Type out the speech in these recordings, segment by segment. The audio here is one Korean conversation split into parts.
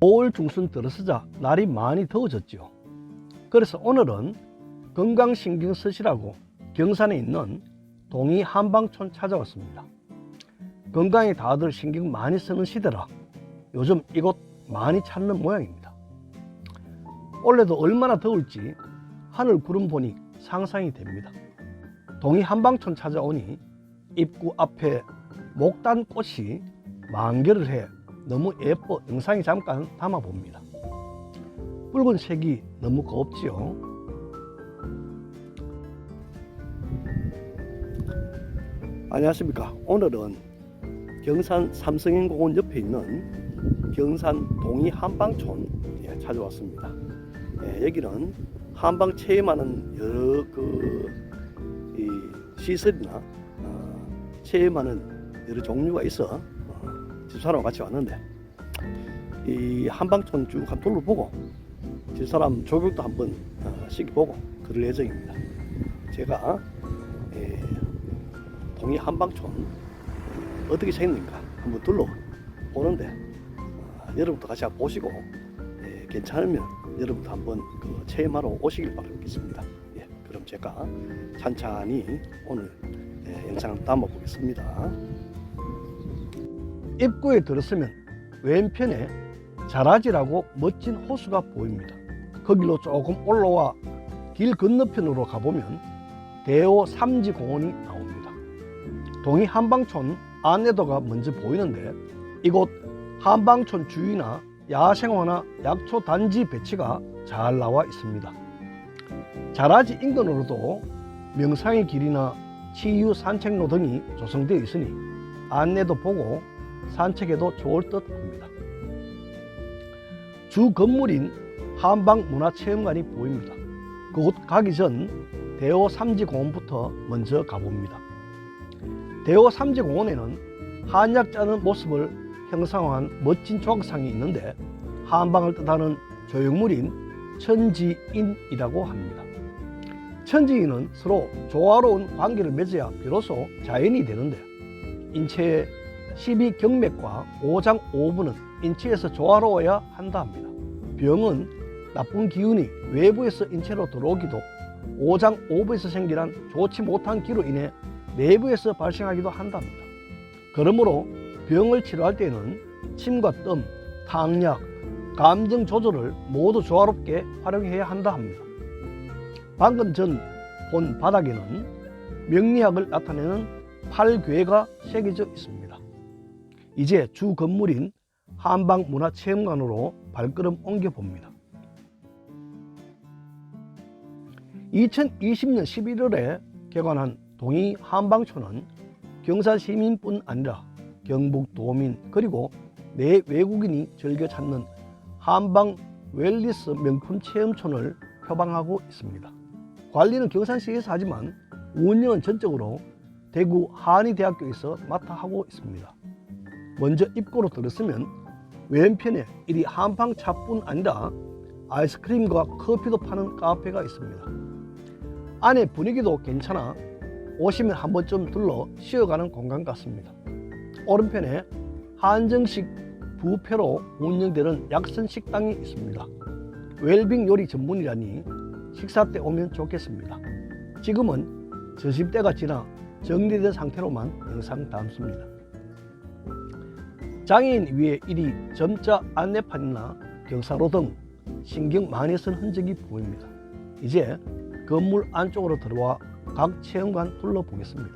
5월 중순 들어서자 날이 많이 더워졌죠. 그래서 오늘은 건강신경 쓰시라고 경산에 있는 동이 한방촌 찾아왔습니다. 건강에 다들 신경 많이 쓰는 시대라 요즘 이곳 많이 찾는 모양입니다. 올해도 얼마나 더울지 하늘 구름 보니 상상이 됩니다. 동이 한방촌 찾아오니 입구 앞에 목단 꽃이 만개를 해 너무 예뻐 영상에 잠깐 담아 봅니다. 붉은 색이 너무 곱지요. 안녕하십니까. 오늘은 경산 삼성행공원 옆에 있는 경산 동이 한방촌 에 찾아왔습니다. 예, 여기는 한방 체험하는 여러 그이 시설이나 어, 체험하는 여러 종류가 있어 어, 집사람과 같이 왔는데 이 한방촌 쭉 한번 둘러보고 집사람 조격도 한번 어, 시켜보고 그럴 예정입니다. 제가 예, 동이 한방촌 어떻게 생겼는가 한번 둘러보는데 어, 여러분도 같이 한번 보시고 예, 괜찮으면 여러분도 한번 그 체험하러 오시길 바라겠습니다. 예, 그럼 제가 찬찬히 오늘 예, 영상을 담아 보겠습니다. 입구에 들어서면 왼편에 자라지라고 멋진 호수가 보입니다. 거기로 조금 올라와 길 건너편으로 가보면 대호 삼지공원이 나옵니다. 동이 한방촌 안내도가 먼저 보이는데 이곳 한방촌 주위나 야생화나 약초 단지 배치가 잘 나와 있습니다. 자라지 인근으로도 명상의 길이나 치유 산책로 등이 조성되어 있으니 안내도 보고 산책에도 좋을 듯 합니다. 주 건물인 한방문화체험관이 보입니다. 그곳 가기 전 대호 삼지공원부터 먼저 가봅니다. 대호 삼지공원에는 한약 짜는 모습을 형상화한 멋진 조각상이 있는데 한방을 뜻하는 조형물인 천지인이라고 합니다. 천지인은 서로 조화로운 관계를 맺어야 비로소 자연이 되는데 인체의 12경맥과 5장 5부는 인체에서 조화로워야 한다 합니다. 병은 나쁜 기운이 외부에서 인체로 들어오기도 5장 5부에서 생기는 좋지 못한 기로 인해 내부에서 발생하기도 한답니다. 그러므로 병을 치료할 때는 침과 뜸, 탕약, 감정 조절을 모두 조화롭게 활용해야 한다 합니다. 방금 전 본 바닥에는 명리학을 나타내는 팔괘가 새겨져 있습니다. 이제 주 건물인 한방문화체험관으로 발걸음 옮겨 봅니다. 2020년 11월에 개관한 동이 한방촌은 경산 시민뿐 아니라 경북 도민 그리고 내 외국인이 즐겨 찾는 한방 웰리스 명품 체험촌을 표방하고 있습니다. 관리는 경산시에서 하지만 운영은 전적으로 대구 한의대학교에서 맡아 하고 있습니다. 먼저 입구로 들었으면 왼편에 이리 한방차뿐 아니라 아이스크림과 커피도 파는 카페가 있습니다. 안에 분위기도 괜찮아 오시면 한 번쯤 둘러 쉬어가는 공간 같습니다. 오른편에 한정식 부페로 운영되는 약선 식당이 있습니다. 웰빙 요리 전문이라니 식사 때 오면 좋겠습니다. 지금은 때가 지나 정리된 상태로만 영상 담습니다. 장애인 위에 이리 점자 안내판이나 경사로 등 신경 많이 쓴 흔적이 보입니다. 이제 건물 안쪽으로 들어와 각 체험관 둘러보겠습니다.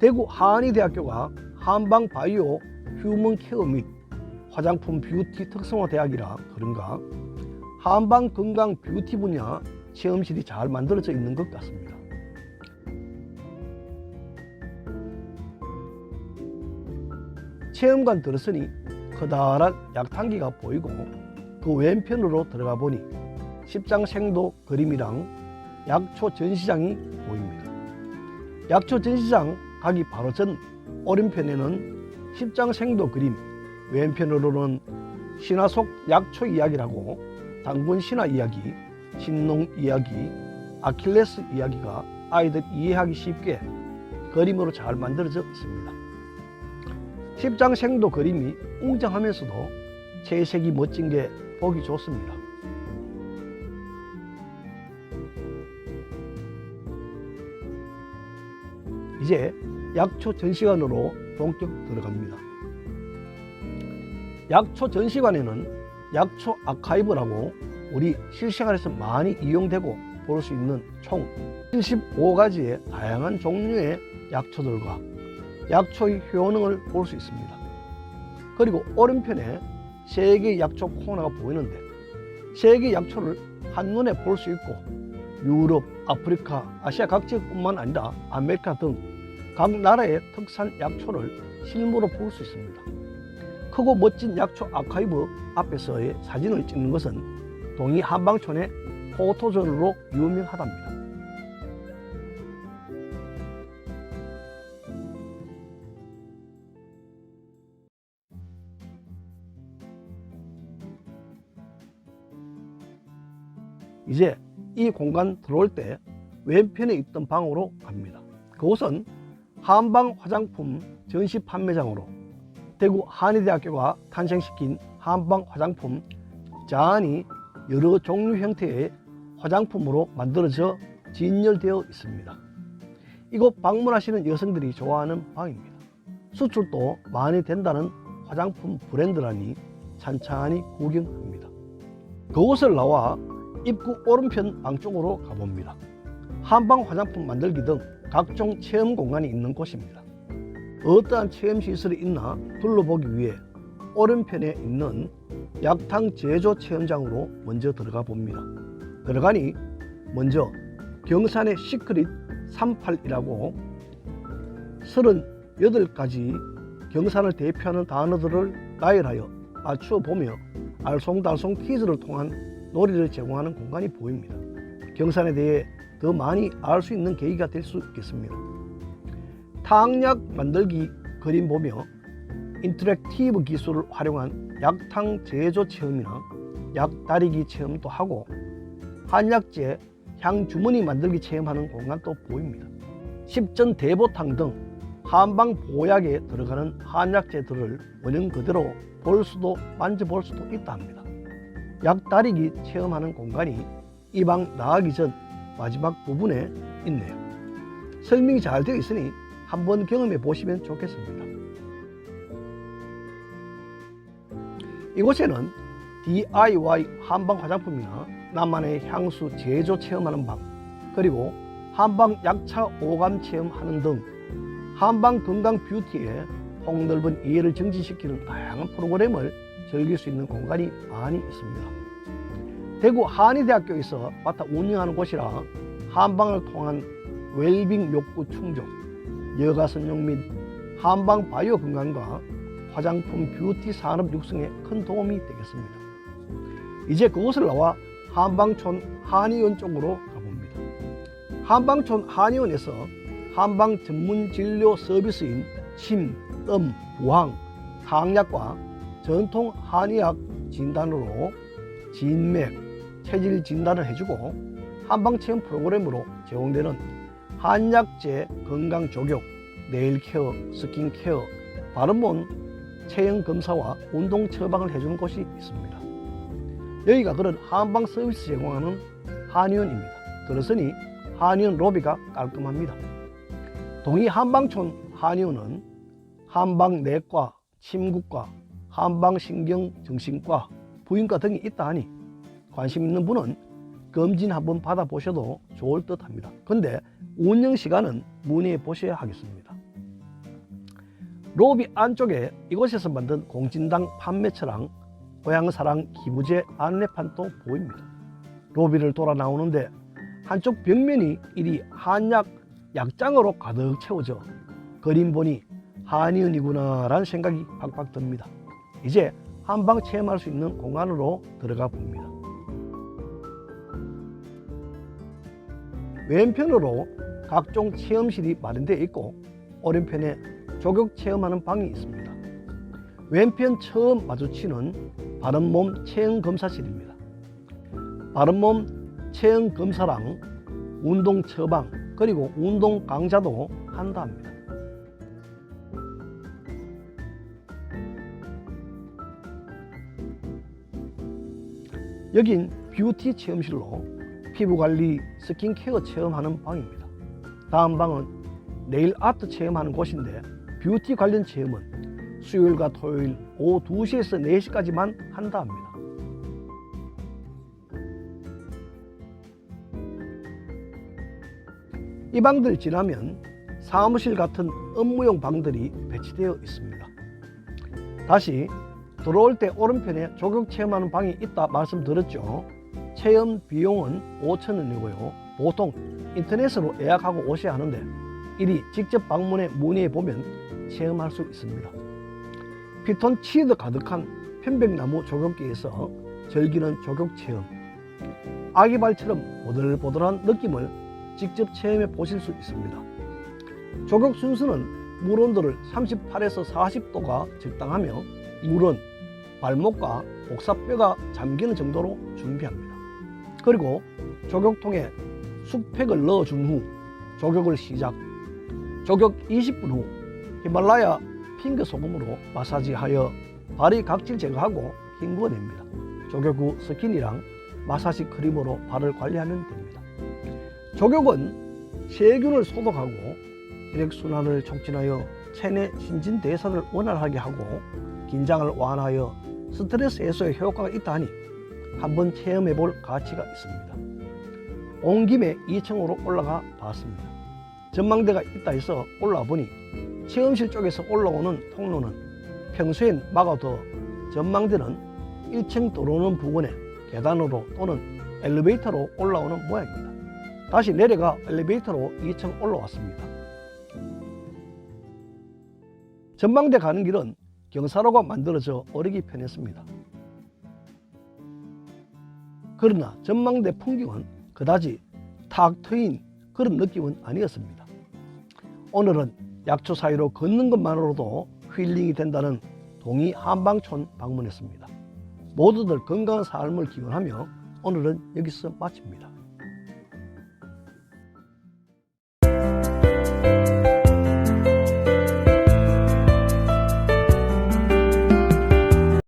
대구 한의대학교가 한방 바이오 휴먼 케어 및 화장품 뷰티 특성화 대학이라 그런가 한방 건강 뷰티 분야 체험실이 잘 만들어져 있는 것 같습니다. 체험관 들었으니 커다란 약탕기가 보이고 그 왼편으로 들어가 보니 십장생도 그림이랑 약초 전시장이 보입니다. 약초 전시장 가기 바로 전 오른편에는 십장생도 그림, 왼편으로는 신화 속 약초 이야기라고 당군 신화 이야기, 신농 이야기, 아킬레스 이야기가 아이들 이해하기 쉽게 그림으로 잘 만들어져 있습니다. 십장생도 그림이 웅장하면서도 채색이 멋진 게 보기 좋습니다. 이제 약초 전시관으로 본격 들어갑니다. 약초 전시관에는 약초 아카이브라고 우리 실생활에서 많이 이용되고 볼 수 있는 총 75가지의 다양한 종류의 약초들과 약초의 효능을 볼 수 있습니다. 그리고 오른편에 세계 약초 코너가 보이는데 세계 약초를 한눈에 볼 수 있고 유럽, 아프리카, 아시아 각지뿐만 아니라 아메리카 등 각 나라의 특산 약초를 실물로 볼 수 있습니다. 크고 멋진 약초 아카이브 앞에서의 사진을 찍는 것은 동이 한방촌의 포토존으로 유명하답니다. 이제 이 공간 들어올 때 왼편에 있던 방으로 갑니다. 그곳은 한방 화장품 전시 판매장으로 대구 한의대학교가 탄생시킨 한방 화장품 잔이 여러 종류 형태의 화장품으로 만들어져 진열되어 있습니다. 이곳 방문하시는 여성들이 좋아하는 방입니다. 수출도 많이 된다는 화장품 브랜드라니 찬찬히 구경합니다. 그곳을 나와 입구 오른편 방 쪽으로 가봅니다. 한방 화장품 만들기 등 각종 체험 공간이 있는 곳입니다. 어떠한 체험 시설이 있나 둘러보기 위해 오른편에 있는 약탕 제조 체험장으로 먼저 들어가 봅니다. 들어가니 먼저 경산의 시크릿 38이라고 38가지 경산을 대표하는 단어들을 나열하여 맞추어 보며 알쏭달쏭 퀴즈를 통한 놀이를 제공하는 공간이 보입니다. 경산에 대해 더 많이 알 수 있는 계기가 될 수 있겠습니다. 탕약 만들기 그림 보며 인터랙티브 기술을 활용한 약탕 제조 체험이나 약 다리기 체험도 하고 한약재 향 주머니 만들기 체험하는 공간도 보입니다. 십전 대보탕 등 한방 보약에 들어가는 한약재들을 원형 그대로 볼 수도 만져볼 수도 있다 합니다. 약 다리기 체험하는 공간이 이 방 나가기 전 마지막 부분에 있네요. 설명이 잘 되어 있으니 한번 경험해 보시면 좋겠습니다. 이곳에는 DIY 한방 화장품이나 나만의 향수 제조 체험하는 방, 그리고 한방 약차 오감 체험하는 등 한방 건강 뷰티에 폭넓은 이해를 증진시키는 다양한 프로그램을 즐길 수 있는 공간이 많이 있습니다. 대구 한의대학교에서 맡아 운영하는 곳이라 한방을 통한 웰빙 욕구 충족, 여가 선용 및 한방 바이오 건강과 화장품 뷰티 산업 육성에 큰 도움이 되겠습니다. 이제 그곳을 나와 한방촌 한의원 쪽으로 가봅니다. 한방촌 한의원에서 한방 전문 진료 서비스인 침, 뜸, 부항, 항약과 전통 한의학 진단으로 진맥, 체질 진단을 해주고 한방 체험 프로그램으로 제공되는 한약재 건강 조격, 네일 케어, 스킨 케어, 바른몸 체형 검사와 운동 처방을 해주는 곳이 있습니다. 여기가 그런 한방 서비스 제공하는 한의원입니다. 들었으니 한의원 로비가 깔끔합니다. 동이 한방촌 한의원은 한방 내과, 침구과, 한방 신경 정신과, 부인과 등이 있다 하니 관심 있는 분은 검진 한번 받아보셔도 좋을 듯 합니다. 근데 운영 시간은 문의해 보셔야 하겠습니다. 로비 안쪽에 이곳에서 만든 공진당 판매처랑 고향사랑 기부제 안내판도 보입니다. 로비를 돌아 나오는데 한쪽 벽면이 이리 한약 약장으로 가득 채워져 그림 보니 한의원이구나 라는 생각이 팍팍 듭니다. 이제 한방 체험할 수 있는 공간으로 들어가 봅니다. 왼편으로 각종 체험실이 마련되어 있고 오른편에 조격 체험하는 방이 있습니다. 왼편 처음 마주치는 바른몸 체형 검사실입니다. 바른몸 체형 검사랑 운동 처방 그리고 운동 강좌도 한다 합니다. 여긴 뷰티 체험실로 피부관리, 스킨케어 체험하는 방입니다. 다음 방은 네일 아트 체험하는 곳인데 뷰티 관련 체험은 수요일과 토요일 오후 2시에서 4시까지만 한다 합니다. 이 방들 지나면 사무실 같은 업무용 방들이 배치되어 있습니다. 다시 들어올 때 오른편에 조격 체험하는 방이 있다 말씀드렸죠. 체험 비용은 5,000원이고요. 보통 인터넷으로 예약하고 오셔야 하는데 이리 직접 방문해 문의해 보면 체험할 수 있습니다. 피톤 치드 가득한 편백나무 조격기에서 즐기는 조격 체험. 아기발처럼 보들보들한 느낌을 직접 체험해 보실 수 있습니다. 조격 순서는 물 온도를 38에서 40도가 적당하며 물은 발목과 복사뼈가 잠기는 정도로 준비합니다. 그리고 조격통에 숙팩을 넣어준 후 조격을 시작. 조격 20분 후 히말라야 핑크 소금으로 마사지하여 발의 각질 제거하고 헹구어냅니다. 조격 후 스킨이랑 마사지 크림으로 발을 관리하면 됩니다. 조격은 세균을 소독하고 혈액순환을 촉진하여 체내 신진대사를 원활하게 하고 긴장을 완화하여 스트레스 해소에 효과가 있다 하니 한번 체험해 볼 가치가 있습니다. 온 김에 2층으로 올라가 봤습니다. 전망대가 있다 해서 올라와 보니 체험실 쪽에서 올라오는 통로는 평소엔 막아도 전망대는 1층 들어오는 부근에 계단으로 또는 엘리베이터로 올라오는 모양입니다. 다시 내려가 엘리베이터로 2층 올라왔습니다. 전망대 가는 길은 경사로가 만들어져 어리기 편했습니다. 그러나 전망대 풍경은 그다지 탁 트인 그런 느낌은 아니었습니다. 오늘은 약초 사이로 걷는 것만으로도 힐링이 된다는 동이 한방촌 방문했습니다. 모두들 건강한 삶을 기원하며 오늘은 여기서 마칩니다.